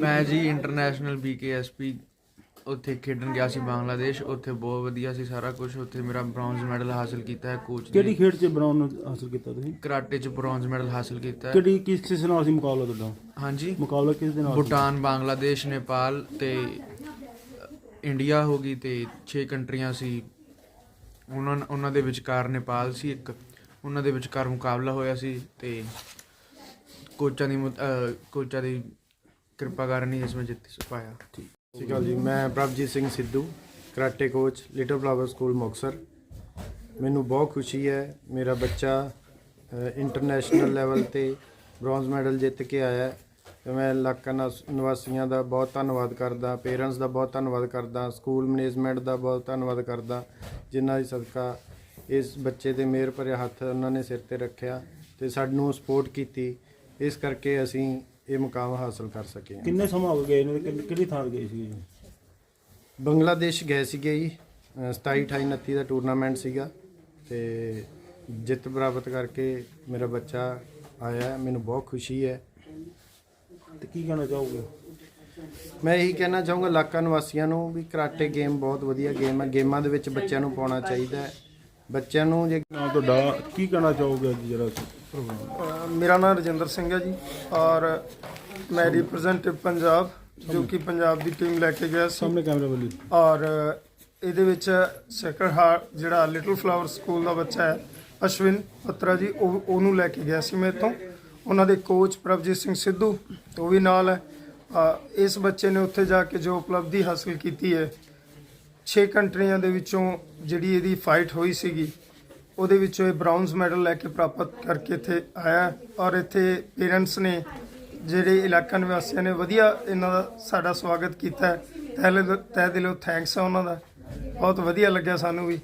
ਮੈਂ ਜੀ ਇੰਟਰਨੈਸ਼ਨਲ ਬੀਕੇਐਸਪੀ ਉੱਥੇ ਖੇਡਣ ਗਿਆ ਸੀ ਬੰਗਲਾਦੇਸ਼ ਉੱਥੇ ਬਹੁਤ ਵਧੀਆ ਸੀ ਸਾਰਾ ਕੁਝ ਉੱਥੇ ਮੇਰਾ ਬ੍ਰੌਂਜ਼ ਮੈਡਲ ਹਾਸਲ ਕੀਤਾ ਹੈ ਕੋਚ ਕਿਹੜੀ ਖੇਡ 'ਚ ਬ੍ਰਾਊਨ ਹਾਸਲ ਕੀਤਾ ਤੁਸੀਂ? ਕਰਾਟੇ 'ਚ ਬ੍ਰੌਂਜ਼ ਮੈਡਲ ਹਾਸਲ ਕੀਤਾ ਹੈ। ਕਿਹੜੀ ਕਿਸ ਕਿਸ ਨਾਲ ਸੀ ਮੁਕਾਬਲਾ ਤੁਹਾਡਾ? ਹਾਂਜੀ। ਮੁਕਾਬਲਾ ਕਿਸ ਦੇ ਨਾਲ ਸੀ? ਭੂਟਾਨ ਬੰਗਲਾਦੇਸ਼ ਨੇਪਾਲ ਤੇ ਇੰਡੀਆ ਹੋ ਗਈ ਤੇ 6 ਕੰਟਰੀਆਂ ਸੀ। ਉਹਨਾਂ ਉਹਨਾਂ ਦੇ ਵਿਚਕਾਰ ਨੇਪਾਲ ਸੀ ਇੱਕ ਉਹਨਾਂ ਦੇ ਵਿਚਕਾਰ ਮੁਕਾਬਲਾ ਹੋਇਆ ਸੀ ਤੇ ਕੋਚਾਂ ਦੀ ਕੋਚਾਂ ਦੀ ਕਿਰਪਾ ਕਰਨੀ ਇਸ ਵਿੱਚ ਜਿੱਤ ਪਾਇਆ। ਸਤਿ ਸ਼੍ਰੀ ਅਕਾਲ ਜੀ, ਮੈਂ Prabhjeet Singh Sidhu, karate coach little flower school Muktsar. ਮੈਨੂੰ ਬਹੁਤ ਖੁਸ਼ੀ ਹੈ, ਮੇਰਾ ਬੱਚਾ ਇੰਟਰਨੈਸ਼ਨਲ ਲੈਵਲ ਤੇ ਬ੍ਰੌਂਜ਼ ਮੈਡਲ ਜਿੱਤ ਕੇ ਆਇਆ ਹੈ। ਤੇ ਮੈਂ ਇਲਾਕਾ ਨਿਵਾਸ- ਨਿਵਾਸੀਆਂ ਦਾ ਬਹੁਤ ਧੰਨਵਾਦ ਕਰਦਾ ਪੇਰੈਂਟਸ ਦਾ ਬਹੁਤ ਧੰਨਵਾਦ ਕਰਦਾ ਸਕੂਲ ਮੈਨੇਜਮੈਂਟ ਦਾ ਬਹੁਤ ਧੰਨਵਾਦ ਕਰਦਾ, ਜਿਨ੍ਹਾਂ ਦੀ ਸਦਕਾ ਇਸ ਬੱਚੇ ਦੇ ਮਿਹਰ ਭਰਿਆ ਹੱਥ ਉਹਨਾਂ ਨੇ ਸਿਰ ਤੇ ਰੱਖਿਆ ਤੇ ਸਾਨੂੰ ਸਪੋਰਟ ਕੀਤੀ। ਇਸ ਕਰਕੇ ਅਸੀਂ ਇਹ ਮੁਕਾਮ ਹਾਸਲ ਕਰ ਸਕੇ ਹਾਂ। ਕਿੰਨੇ ਸਮਾਂ ਹੋ ਗਏ ਇਹਨੂੰ? ਕਿਹੜੀ- ਕਿਹੜੀ ਥਾਂ ਗਏ ਸੀ ਜੀ ਬੰਗਲਾਦੇਸ਼ ਗਏ ਸੀਗੇ ਜੀ ਅ, 27 28 29 ਦਾ ਟੂਰਨਾਮੈਂਟ ਸੀਗਾ ਤੇ ਜਿੱਤ ਪ੍ਰਾਪਤ ਕਰਕੇ ਮੇਰਾ ਬੱਚਾ ਆਇਆ ਹੈ। ਮੈਨੂੰ ਬਹੁਤ ਖੁਸ਼ੀ ਹੈ। ਤੇ ਕੀ ਕਹਿਣਾ ਚਾਹੋਗੇ? ਮੈਂ ਇਹੀ ਕਹਿਣਾ ਚਾਹੂੰਗਾ ਇਲਾਕਾ ਨਿਵਾਸੀਆਂ ਨੂੰ ਵੀ ਕਰਾਟੇ ਗੇਮ ਬਹੁਤ ਵਧੀਆ ਗੇਮ ਹੈ। ਗੇਮਾਂ ਦੇ ਵਿੱਚ ਬੱਚਿਆਂ ਨੂੰ ਪਾਉਣਾ ਚਾਹੀਦਾ ਹੈ। ਬੱਚਿਆਂ ਨੂੰ ਜੇ ਤੁਹਾਡਾ ਕੀ ਕਹਿਣਾ ਚਾਹੋਗੇ ਅੱਜ ਜਿਹੜਾ ਪ੍ਰੋਗਰਾਮ ਮੇਰਾ ਨਾਮ ਰਜਿੰਦਰ ਸਿੰਘ ਹੈ ਜੀ ਔਰ ਮੈਂ ਰਿਪਰੈਜ਼ੈਂਟੇਟਿਵ ਪੰਜਾਬ ਜੋ ਕਿ ਪੰਜਾਬ ਦੀ ਟੀਮ ਲੈ ਕੇ ਗਿਆ ਸਾਹਮਣੇ ਕੈਮਰਾ ਵੱਲੀ ਔਰ ਇਹਦੇ ਵਿੱਚ ਸੈਕਰਡ ਹਾਰਟ ਜਿਹੜਾ ਲਿਟਲ ਫਲਾਵਰ ਸਕੂਲ ਦਾ ਬੱਚਾ ਹੈ ਅਸ਼ਵਿਨ ਪਤਰਾ ਜੀ ਉਹ ਉਹਨੂੰ ਲੈ ਕੇ ਗਿਆ ਸੀ ਮੇਰੇ ਤੋਂ। ਉਹਨਾਂ ਦੇ ਕੋਚ ਪ੍ਰਭਜੀਤ ਸਿੰਘ ਸਿੱਧੂ ਉਹ ਵੀ ਨਾਲ ਹੈ। ਇਸ ਬੱਚੇ ਨੇ ਉੱਥੇ ਜਾ ਕੇ ਜੋ ਉਪਲਬਧੀ ਹਾਸਲ ਕੀਤੀ ਹੈ 6 ਕੰਟਰੀਆਂ ਦੇ ਵਿੱਚੋਂ ਜਿਹੜੀ ਇਹਦੀ ਫਾਈਟ ਹੋਈ ਸੀਗੀ ਉਹਦੇ ਵਿੱਚੋਂ ਇਹ ਬ੍ਰਾਊਨਜ਼ ਮੈਡਲ ਲੈ ਕੇ ਪ੍ਰਾਪਤ ਕਰਕੇ ਇੱਥੇ ਆਇਆ ਔਰ ਇੱਥੇ ਪੇਰੈਂਟਸ ਨੇ ਜਿਹੜੇ ਇਲਾਕਾ ਨਿਵਾਸੀਆਂ ਨੇ ਵਧੀਆ ਇਹਨਾਂ ਦਾ ਸਾਡਾ ਸਵਾਗਤ ਕੀਤਾ। ਤਹਿ ਦਿਲੋਂ- ਤਹਿ ਦਿਲੋਂ ਥੈਂਕਸ ਆ ਉਹਨਾਂ ਦਾ। ਬਹੁਤ ਵਧੀਆ ਲੱਗਿਆ ਸਾਨੂੰ ਵੀ।